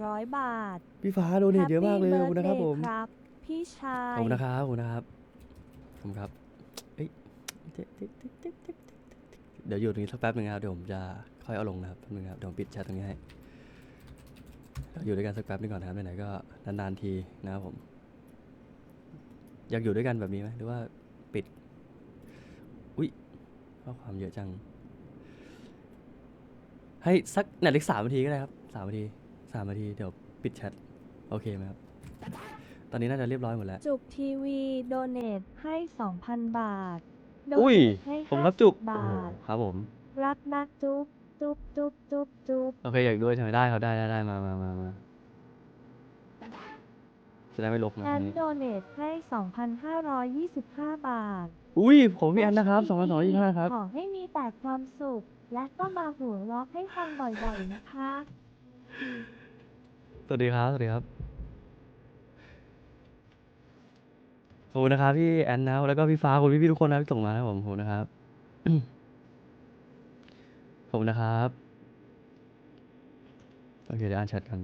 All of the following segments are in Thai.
100 บาทพี่ฟ้าโดเนทเยอะมากเลยขอบคุณนะครับผม Happy birthday ครับ พี่ชายขอบคุณนะครับขอบคุณนะครับขอบคุณครับเอ้ยเจ๊กเจ๊กเจ๊กเจ๊กเจ๊กเดี๋ยวอยู่ตรงนี้สักแป๊บหนึ่งนะครับเดี๋ยวผมจะค่อยเอาลงนะครับแป๊บนึงนะครับเดี๋ยวผมปิดแชทตรงนี้ให้เดี๋ยวอยู่ด้วยกันสักแป๊บหนึงก่อนนะครับไหนๆก็นานๆทีนะครับผม อยากอยู่ด้วยกันแบบนี้ไหมหรือว่าปิดอุ้ยข้อความเยอะจังให้สักหนาฬิกสามนาทีก็ได้ครับสามนาที สามนาที เดี๋ยวปิดแชท โอเคไหมครับ ตอนนี้น่าจะเรียบร้อยหมดแล้ว จุกทีวีโดเนทให้ 2,000 บาท อุ้ย donate ให้ผมรับจุก 50บาท ครับผม รักนักจุ๊บจุ๊บจุ๊บจุ๊บจุ๊บโอเคอยากด้วยใช่ไหมได้ครับได้ได้ได้มามามามาจะได้ไม่ลบนะแอนนี่โดเนทให้ 2,525 บาท อุ้ยผมมีอันนะครับสองพันสองร้อยยี่สิบห้าครับ ขอให้มีแต่ความสุข และก็มาหัวเราะให้ฟังบ่อยๆนะคะ สวัสดีครับ สวัสดีครับ ขอบคุณนะครับพี่แอนนะแล้วก็พี่ฟ้าขอบคุณพี่ๆทุกคนนะที่ส่งมาให้ผมขอบคุณนะครับ ขอบคุณนะครับ โอเคเดี๋ยวอ่านแชทกัน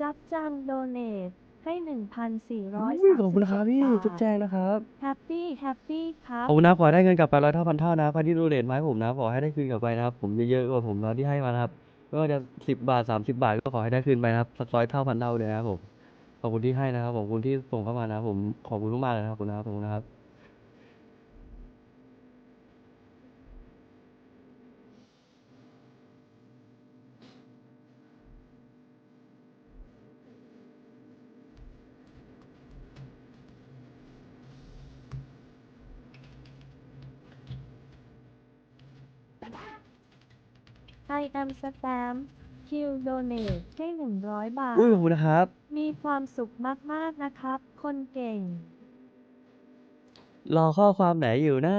จับจังโดเนท ให้อุ้ยขอบคุณนะครับพี่1,430จุ๊บแจงนะครับ แฮปปี้แฮปปี้ครับขอบคุณนะขอให้ได้เงินกลับไปร้อยเท่าพันเท่านะใครที่ดูเดทมาให้ผมนะขอให้ได้คืนกลับไปนะครับผมเยอะๆกว่าผมนะที่ให้มานะครับไม่ว่าจะสิบบาทสามสิบาทก็ขอให้ได้คืนไปนะครับสักร้อยเท่าพันเท่าเลยนะครับผมขอบคุณที่ให้นะครับขอบคุณที่ส่งเข้ามานะครับผมขอบคุณมากๆเลยนะครับขอบคุณนะครับขอบคุณนะครับ ไอแอมสแตมคิวโดเนทให้100บาท อุ้ยขอบคุณนะครับ มีความสุขมาก ๆ นะครับ คนเก่ง รอข้อความไหนอยู่นะ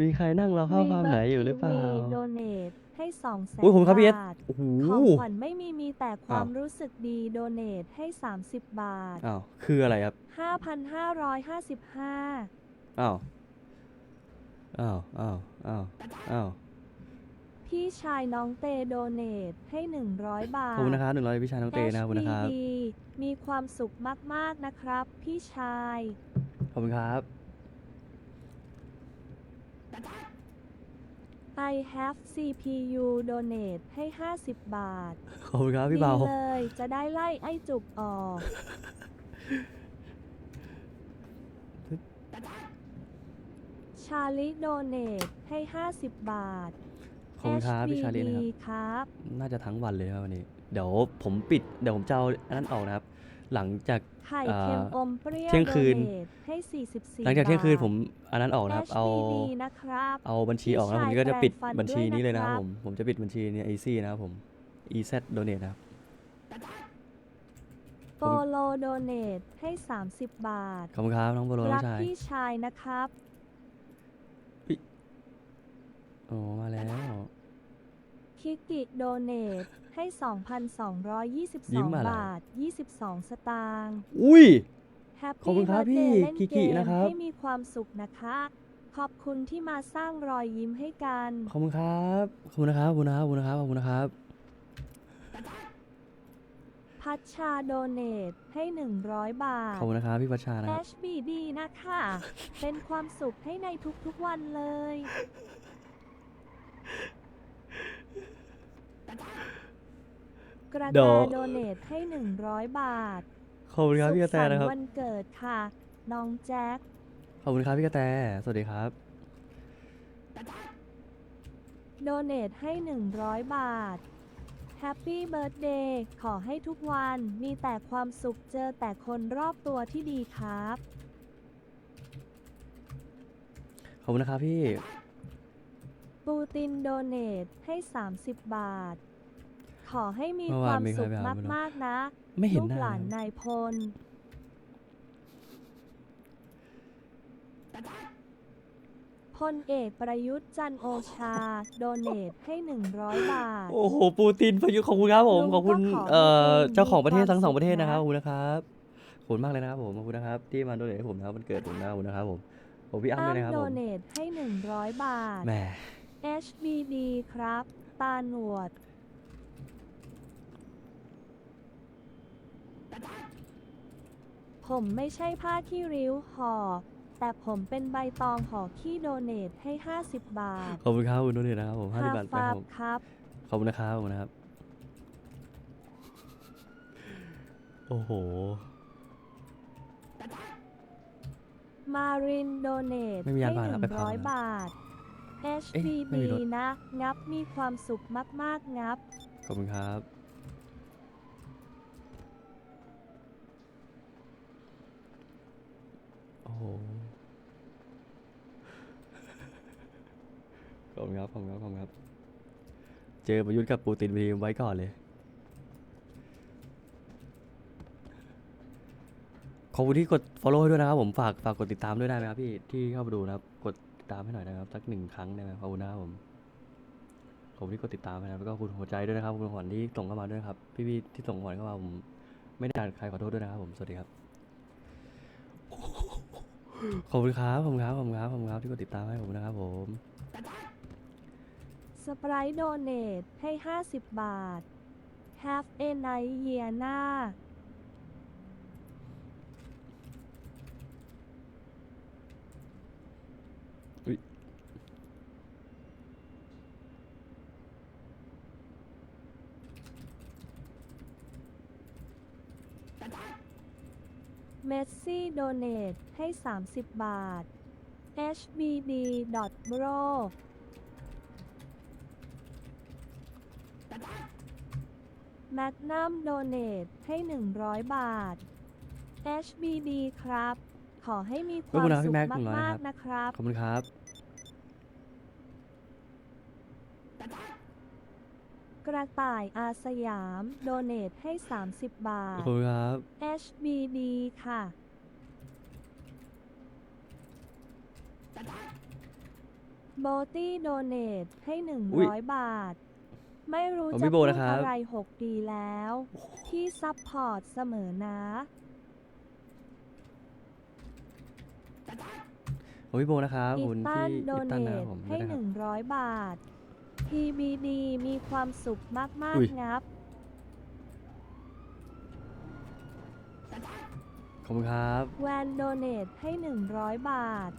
มีใครนั่งรอข้อความไหนอยู่หรือเปล่า โดเนทให้2แสนอุ้ยผมครับพี่เอส บาท โอ้โหของขวัญไม่มีมีแต่ความอ้าวรู้สึกดีโดเนทให้ 30 บาท อ้าว คืออะไรครับ 5,555 อ้าว อ้าว อ้าว อ้าว อ้าว พี่ชายน้องเตโดเนทให้ 100 บาทขอบคุณนะครับหนึ่งร้อยพี่ชายน้องเตนะครับขอบคุณนะครับ HBD มีความสุขมากๆนะครับ พี่ชาย ขอบคุณครับ I have CPU donate ให้ 50 บาทขอบคุณครับพี่ดีเบาเลยจะได้ไล่ไอ้จุกออก ชาลิโดเนทให้ 50 บาท ขอบคุณครับพี่ชาลีนะครับ HBD ครับ น่าจะทั้งวันเลยครับวันนี้ เดี๋ยวผมปิด เดี๋ยวผมจะเอาอันนั้นออกนะครับ หลังจาก ไข่เอ่อเค็มอมเปรี้ยวเที่ยงคืน โดเตให้ 44หลังจากเที่ยงคืนบทผมอันนั้นออกนะครับ เอา HBD นะครับ เอาบัญชีออกนะพี่ผมชายก็จะปิดแปรงฟันบัญชีด้วยนี้เลยนะครับนะครับผมผมจะปิดบัญชีเนี่ย easy นะครับผม ez donate นะครับ โปโลโดเนทให้ 30 บาท ขอบคุณครับน้องโบโลน้รัองชาย พี่ชายนะครับ โอ้มาแล้ว คิกิโดเนทให้ ยิ้ม2,222อะไร บาท 22 สตางค์ อุ้ยแฮปขอบปี้คุณครับเบิร์ดเดย์พี่เล่นกิเกกิมนะครับ ให้มีความสุขนะคะ ขอบคุณที่มาสร้างรอยยิ้มให้กัน ขอบคุณครับ ขอบคุณนะครับ ขอบคุณนะครับ ขอบคุณนะครับ ขอบคุณนะครับ พัชชาโดเนทให้ 100 บาท ขอบคุณนะครับ พี่พัชชานะครับ HBD นะคะ เป็นความสุขให้ในทุกๆวันเลย กระเดี๋แตยว โดเนทให้ 100 บาทขอบคุณครับพี่กสุระแตขสันนะครับต์วันเกิดค่ะ น้องแจ็ค ขอบคุณครับพี่กระแต สวัสดีครับ โดเนทให้ 100 บาท แฮปปี้เบิร์ดเดย์ขอให้ทุกวันมีแต่ความสุขเจอแต่คนรอบตัวที่ดีครับ ขอบคุณนะครับพี่ ปูตินโดเนทให้ 30 บาท ขอให้มีเมื่อวาวคานมมีใครสุขไปหาไม่รู้มาก ๆ นะ ไม่เห็นลูหกน้าหลานนายพล พลเอกประยุทธ์จันทร์โอชา โดเนทให้ 100 บาท โอ้โหปูตินพายุขอบคุณครับผมลุงขอบคุณก็ขอเอ่อให้คุณเจ้าของประเทศมีความทั้งสองสุขประเทศนะครับนะขอบคุณนะครับขอบคุณมากเลยนะครับผมขอบคุณนะครับที่มาโดเนทให้ผมนะครับวันเกิดผมนะขอบคุณนะครับผมผมพี่อ้ำอ้าด้วยมนะครับโดผมเนทให้ 100 บาท แหม HBD ครับ ตาหนวด ผมไม่ใช่ผ้าขี้ริ้วห่อ แต่ผมเป็นใบตองห่อขี้โดเนทให้ 50 บาทขอบคุณครับคุณนุ่นนี่นะครับผมห้าสิบบาทไปฟาครับบผมครับ ขอบคุณนะครับขอบคุณนะครับ โอ้โห มารินโดเนทไม่มีให้ยานพาหนะไปเผา100นะ บาท เอ๊ะ HBD ไม่มีรถ นะ งับมีความสุขมากๆ งับ ขอบคุณครับ โอ้โห ขอบคุณครับ ขอบคุณครับ ขอบคุณครับ เจอประยุทธ์กับปูตินวีไว้ก่อนเลย ขอบคุณที่กด follow ให้ด้วยนะครับผม ฝาก ฝากกดติดตามด้วยได้ไหมครับพี่ ที่เข้ามาดูนะครับ กด ตามให้หน่อยนะครับ สักหนึ่งครั้งได้ไหมขอบคุณนะครับผมขอบคุณที่กดติดตามนะครับแล้วก็คุณหัวใจด้วยนะครับ คุณขวัญที่ส่งเข้ามาด้วยครับ พี่ๆที่ส่งขวัญเข้ามาผม ไม่ได้อ่าใครขอโทษด้วยนะครับ ผมสวัสดีครับขอบคุณครับขอบคุณครับขอบคุณครับขอบคุณครับที่กดติดตามให้ผมนะครับผมสปรายโดเนทให้ 50 บาท Have a nice year หน้า เมสซี่โดเนทให้ 30 บาท hbb bro แมกนัมโดเนทให้ 100 บาท HBD ครับ ขอให้มีคขอบวามคุณนะพี่สุขแม็กหนึ่งร้อยมากนะครับ ๆ นะครับ ขอบคุณครับ กระต่ายอาสยาม โดเนทให้ 30 บาขอบท คุณครับ HBD ค่ะ โบตี้โดเนทให้อุ๊ย100บาท ไม่รู้ของจะพี่โบพูดนะครับ อะไร6ดีแล้ว ที่ซัพพอร์ตเสมอนะขอบคุณพี่โบนะครับขอีอบคุณตันพี่โดอีเนตันนะคทรับผมให้ด้วยนะครับ100บาท TBD มีความสุขมาก อุ๊ย ๆ งับ ขอบคุณครับ แวนโดเนทให้ 100 บาท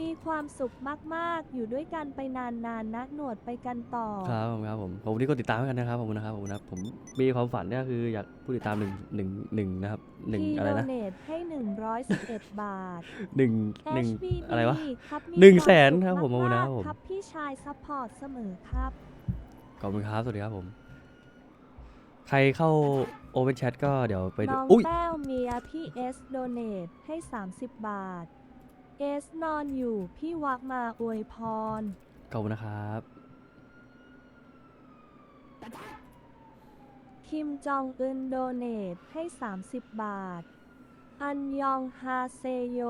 มีความสุขมากๆ อยู่ด้วยกันไปนานๆนนะหนวดไปกันต่อ ครับขอบคุณครับผมขอบคุณที่กดติดตามให้กันนะครับขอบคุณนะครับขอบคุณนะครับผมมีความฝันเนี่ยคืออยากผู้ติดตามหนึ่งหนึ่งหนึ่งนะครับหนึ่งทีอะไรโดนะเนทให้ 111 บาท หนึ่งหนึ่ง HBD อะไรวะครับมีหนึ่งความแสนสุขครับผมขอบคุณมานะกผมๆครับพี่ชายซัพพอร์ตเสมอครับ ขอบคุณครับสวัสดีครับผม ใครเข้า Open Chat ก็เดี๋ยวไปดูน้องอุ้ย แต้วเมียพี่เอสโดเนทให้ 30 บาท เอสนอนอยู่พี่วักมาอวยพร ขอบคุณนะครับ คิมจองอึนโดเนทให้ 30 บาท อันยองฮาเซโย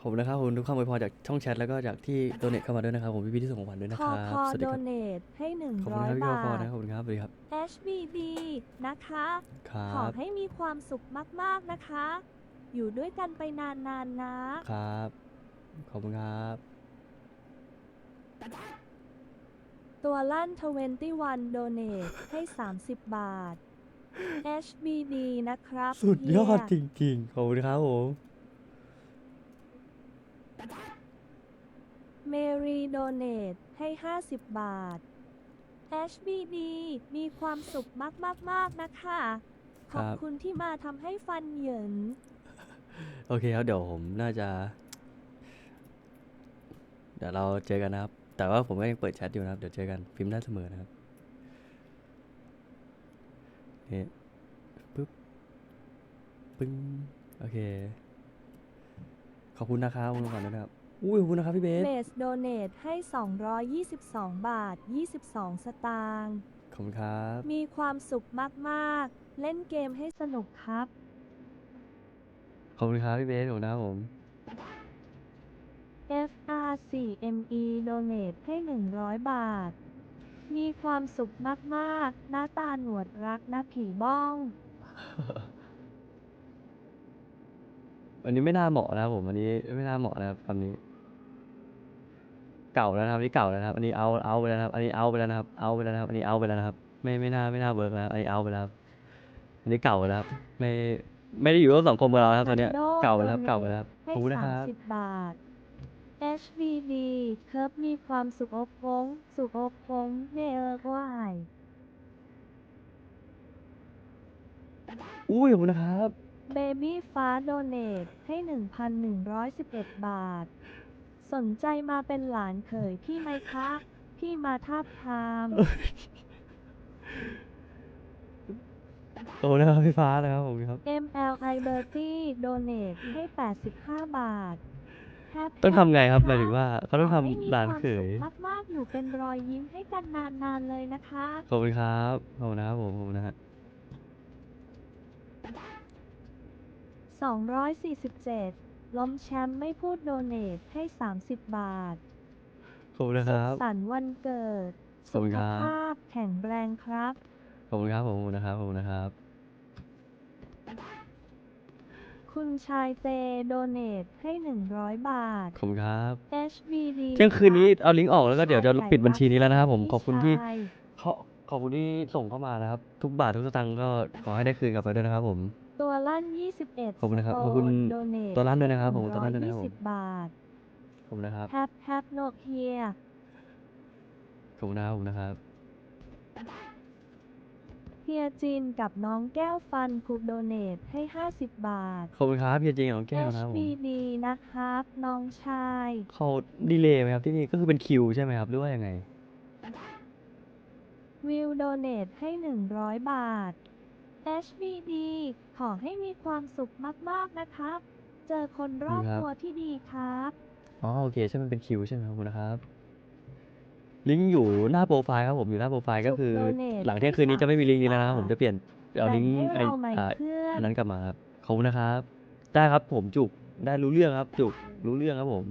ขอบคุณนะครับขอบคุณทุกคำอวยพรจากช่องแชทแล้วก็จากที่โดเนทเข้ามาด้วยนะครับผมพี่ๆที่ส่งของขวัญด้วยนะคคอรับคอสวัสโดดีครับเนทให้ ขอบคุณครับ100 พี่บาพอท นะขอบคุณครับสวัสดีครับ HBD นะคะ ครัขอบให้มีความสุขมาก ๆ นะคะ อยู่ด้วยกันไปนานๆนะครับ ขอบคุณครับ ตัวลั่น21โดเนทให้ 30 บาท HBD นะครับสุดยอดจเฮีริงๆ ขอบคุณครับผม เมรีโดเนทให้ 50 บาท HBD มีความสุขมากๆนะคะ ขอบครับ คุณที่มาทำให้ฟันเหยิน โอเคครับเดี๋ยวผมน่าจะ เดี๋ยวเราเจอกันนะครับ แต่ว่าผมก็ยังเปิดแชทอยู่นะครับ เดี๋ยวเจอกันพิมพ์ได้เสมอนะครับนี่ปึ๊บปึ้งโอเค ขอบคุณนะครับขอบคุณก่อนด้วยนะครับอุ้ยขอบคุณนะครับพี่เบสเบสโดเนทให้ 222 บาท 22 สตางค์ขอบคุณครับ มีความสุขมาก ๆ เล่นเกมให้สนุกครับ ขอบคุณครับพี่เบสขอบคุณนะครับผม FR4ME โดเนทให้ 100 บาท มีความสุขมากๆ หน้าตาหนวดรักนะผีบ้องวันนี้ไม่น่าเหมาะนะครับผมวันนี้ไม่น่าเหมาะนะครับคำนี้ เก่าแล้วนะครับอันนี้เก่าแล้วนะครับ อันนี้เอาเอาไปแล้วนะครับ อันนี้เอาไปแล้วนะครับ เอาไปแล้วนะครับ อันนี้เอาไปแล้วนะครับ ไม่ไม่น่าไม่น่าเวิร์กแล้วอันนี้เอาไปแล้วครับอันนี้เก่าแล้วครับไม่ ไม่ได้อยู่ร่วมสังคมกับเราแล้วครับตอนเนี้ย Nintendo เก่าไปแล้วครับ เก่าไปแล้วครับให้ขอบคุณนะคสารัมบสิบบาท HVD เคิร์ฟมีความสุขอบฟงสุขอบฟงเนเออร์ว่าย อุ้ยขอบคุณนะครับ เบบี้ฟ้าโดเนทให้ 1,111 บาท สนใจมาเป็นหลานเขยพี่ไหมคะ พี่มาทาบทาม โอ้นะครับพี่ฟ้านะครับผมครับ MLI Bertie โดเนทให้ 85 บาท Happy ต้องทำไงครับหมายถึงว่าเขาต้องขให้มีทำหลานเขยความสุขมากๆหนูเป็นรอยยิ้มให้กันนานๆเลยนะคะ ขอบคุณครับขอบคุณนะครับผมขอบคุณนะฮะ247 ล้มแชมป์ไม่พูดโดเนทให้ 30 บาทขอบคุณนะครับ สันต์วันเกิด ขอบคุณสุคขรับ ภาพแข็งแรงครับ ขอบคุณครับผมขอบคุณนะครับขอบคุณนะครับ คุณชายเตโดเนทให้100บาท ขอบคุณครับ HVD เที่ยงคืนนี้รับเอาลิงก์ออกแล้วก็เดี๋ยวจะไก่ปิดบัญชีนี้แล้วนะครับผมพี่ขอบคุณที่ชายเขาขอบคุณที่ส่งเข้ามานะครับ ทุกบาททุกสตางค์ก็ขอให้ได้คืนกลับไปด้วยนะครับผม ตัวลั่น21ขอบคุณนะครับสโตขอบคุณโดเนทตัวลั่นด้วยนะครับผมตัวลั่นด้วยนะครับผม120บาทขอบคุณนะครับแฮปแฮปโนเคียขอบคุณนะครับผมนะครับเฮียจินกับน้องแก้วฟันผูกโดเนทให้ 50 บาท ขอบคุณครับพี่จริงของแก้วนะครับผม HBD นะครับ น้องชาย เขาดีเลย์ไหมครับที่นี่ก็คือเป็นคิวใช่ไหมครับหรือว่ายังไง วิวโดเนทให้ 100 บาท HBD ขอให้มีความสุขมาก ๆ นะครับ เจอคนรอบครับ ตัวที่ดีครับ อ๋อโอเคใช่มันเป็นคิวใช่ไหมครับขอบคุณนะครับ ลิงก์อยู่หน้าโปรไฟล์ครับผม อยู่หน้าโปรไฟล์ก็คือ Donate หลังเที่ยงคืนนี้จะไม่มีลิงก์นี้แล้วนะครับผมจะเปลี่ยนเอาลิงก์แบ่ไอ้ให้เราใหม่อ่าเพื่อนอันนั้นกลับมาครับขอบคุณนะครับ ได้ครับผมจุกได้รู้เรื่องครับ จุกรู้เรื่องครับผม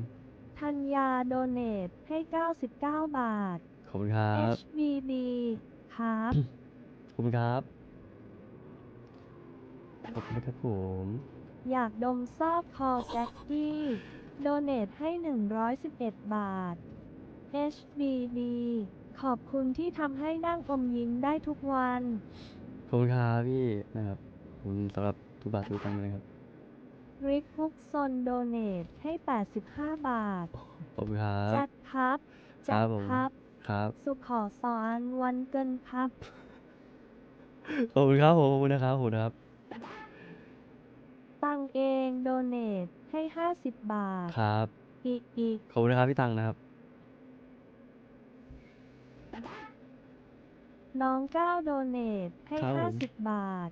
ธัญญาโดเนทให้ 99 บาท ขอบคุณครับ HBD ครับ ขอบคุณครับ ขอบคุณนะครับผม อยากดมซอกคอแจ็คกี้ โดเนทให้ 111 บาท HBD ขอบคุณที่ทำให้นั่งอมยิ้มได้ทุกวัน ขอบคุณครับพี่นะครับขอบคุณสำหรับทุกบาททุกสตังค์เลยนะครับริกฮุกซนโดเนทให้ 85 บาท ขอบคุณครับแจ็คครับคแจ็รัคบผม ครับ ครับ สุขขอสอนวันเกินครับ ขอบคุณครับผมขอบคุณนะครับขอบคุณนะครับ ตังเองโดเนทให้ 50 บาท ครับ อีกอีกขอบคุณนะครับพี่ตังนะครับ น้องก้าวโดเนทให้ ครับผม 50 บาท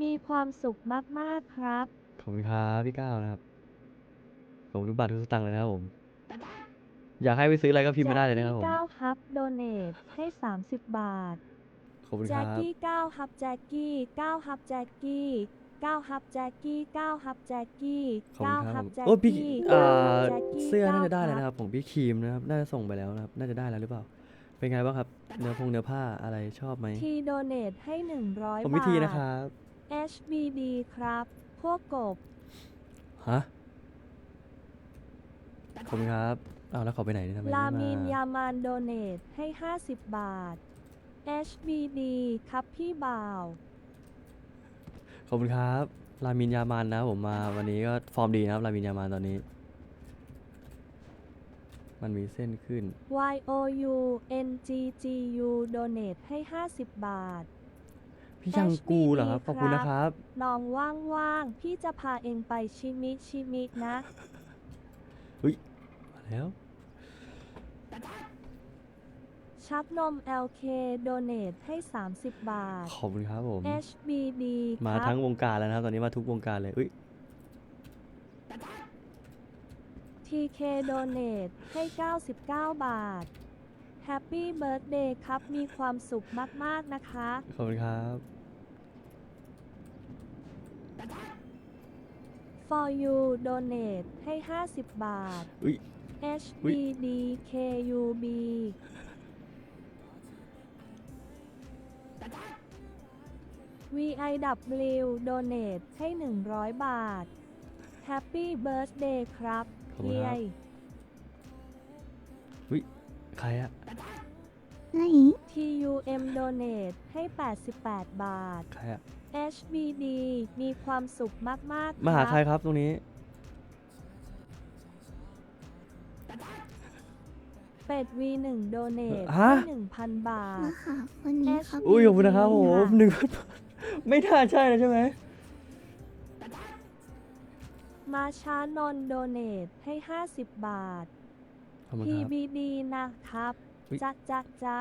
มีความสุขมาก ๆ ครับ ขอบคุณครับพี่ก้าวนะครับขอบคุณทุกบาททุกสตังค์เลยนะครับผม อยากให้ไปซื้ออะไรก็พิมพ์มาได้เลยนะครับผม แจ็คกี้ก้าวครับโดเนทให้ 30 บาท ขอบคุณคแจ็รัคบ กี้ก้าวฮับแจ็คกี้ก้าวฮับแจ็คกี้ก้าวฮับแจ็คกี้ก้าวฮับแจ็คกี้ขอบก้าวคุณคฮัรับบแจ็คโอ้พี่กี้อ่ก้าวฮัาบแจ็คกี้เสื้อน่าจะได้ก้แล้วนะครับของพี่ครีมนะครับ น่าจะส่งไปแล้วนะครับ น่าจะได้แล้วหรือเปล่า เป็นไงบ้างครับ เนื้อพงเนื้อผ้าอะไรชอบไหมทีโดเนทให้ 100ผมบาพิทธีนะครับ HBD ครับ พวกกบ ฮะขอบคุณครับอ้าวแล้วเขาไปไหนเนี่ยทำไมลาไม่มินมายามานโดเนทให้ 50 บาท HBD ครับพี่บ่าว ขอบคุณครับรามินยามานนะครับผมมา วันนี้ก็ฟอร์มดีนะครับรามินยามานตอนนี้ มันมีเส้นขึ้น Y O U N G G U โดเนทให้ 50 บาท พี่ยังกูเหรอครับ HBD ขอบคุณนะครับ น้องว่างๆ พี่จะพาเองไปชิมิชิมินะมาแล้ว ชักนม LK โดเนทให้ 30 บาท ขอบคุณครับผม HBD มาครับ ทั้งวงการแล้วนะครับ ตอนนี้มาทุกวงการเลยอุ้ย TK โดเนทให้ 99 บาท Happy Birthday ครับ มีความสุขมาก ๆ นะคะ ขอบคุณครับ For you donate ให้ 50 บาท อุ้ย HBD KUB VIW donate ให้ 100 บาท Happy Birthday ครับ ขอบคุณครับเฮียใครอะไหน TUM Donate ให้ 88 บาท ใครอะ HBD มีความสุขมากๆมาหาบใครครับตรงนี้ เป็ด V1 Donate ฮะ ให้1,000 บาทมาหาคนนี้ครับอุ้ยขอบคุณนะครับโอ้โหค่ะหนึ่งไม่น่าใช่นะใช่ไหม มาช้านนโดเนทให้ 50 บาท ขอบคุณครับ PBD นะครับ อุ๊ย จ๊ะจ๊ะจ๊ะ